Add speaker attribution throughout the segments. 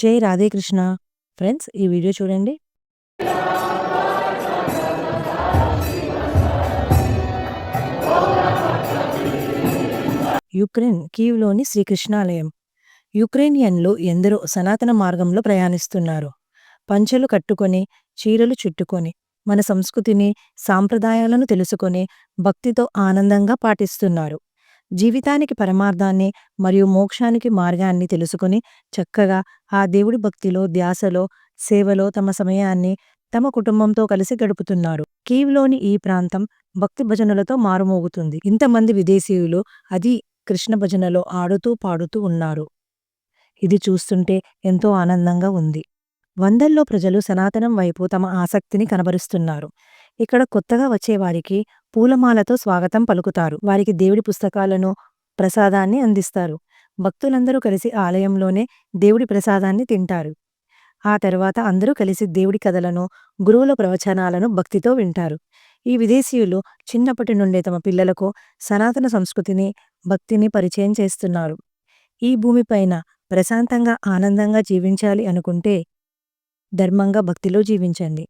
Speaker 1: జై రాధేకృష్ణ ఫ్రెండ్స్ ఈ వీడియో చూడండి. యుక్రెయిన్ కీవ్లోని శ్రీకృష్ణాలయం. యుక్రెయినియన్లు ఎందరో సనాతన మార్గంలో ప్రయాణిస్తున్నారు. పంచెలు కట్టుకొని చీరలు చుట్టుకొని మన సంస్కృతిని సాంప్రదాయాలను తెలుసుకొని భక్తితో ఆనందంగా పాటిస్తున్నారు. జీవితానికి పరమార్థాన్ని మరియు మోక్షానికి మార్గాన్ని తెలుసుకుని చక్కగా ఆ దేవుడి భక్తిలో ధ్యాసలో సేవలో తమ సమయాన్ని తమ కుటుంబంతో కలిసి గడుపుతున్నారు. కీవ్లోని ఈ ప్రాంతం భక్తి భజనలతో మారుమోగుతుంది. ఇంతమంది విదేశీయులు అది కృష్ణ భజనలో ఆడుతూ పాడుతూ ఉన్నారు. ఇది చూస్తుంటే ఎంతో ఆనందంగా ఉంది. వందల్లో ప్రజలు సనాతనం వైపు తమ ఆసక్తిని కనబరుస్తున్నారు. ఇక్కడ కొత్తగా వచ్చేవారికి పూలమాలతో స్వాగతం పలుకుతారు. వారికి దేవుడి పుస్తకాలను ప్రసాదాన్ని అందిస్తారు. భక్తులందరూ కలిసి ఆలయంలోనే దేవుడి ప్రసాదాన్ని తింటారు. ఆ తర్వాత అందరూ కలిసి దేవుడి కథలను గురువుల ప్రవచనాలను భక్తితో వింటారు. ఈ విదేశీయులు చిన్నప్పటి నుండే తమ పిల్లలకు సనాతన సంస్కృతిని భక్తిని పరిచయం చేస్తున్నారు. ఈ భూమిపైన ప్రశాంతంగా ఆనందంగా జీవించాలి అనుకుంటే ధర్మంగా భక్తిలో జీవించండి.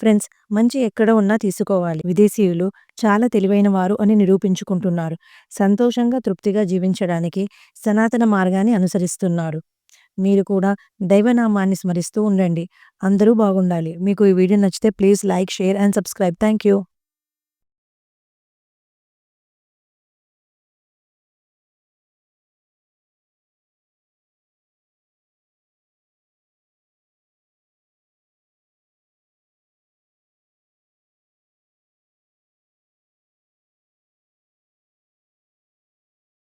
Speaker 1: ఫ్రెండ్స్ మంచి ఎక్కడ ఉన్నా తీసుకోవాలి. విదేశీయులు చాలా తెలివైన వారు అని నిరూపించుకుంటున్నారు. సంతోషంగా తృప్తిగా జీవించడానికి సనాతన మార్గాన్ని అనుసరిస్తున్నారు. మీరు కూడా దైవనామాన్ని స్మరిస్తూ ఉండండి. అందరూ బాగుండాలి. మీకు ఈ వీడియో నచ్చితే please like share and subscribe. Thank you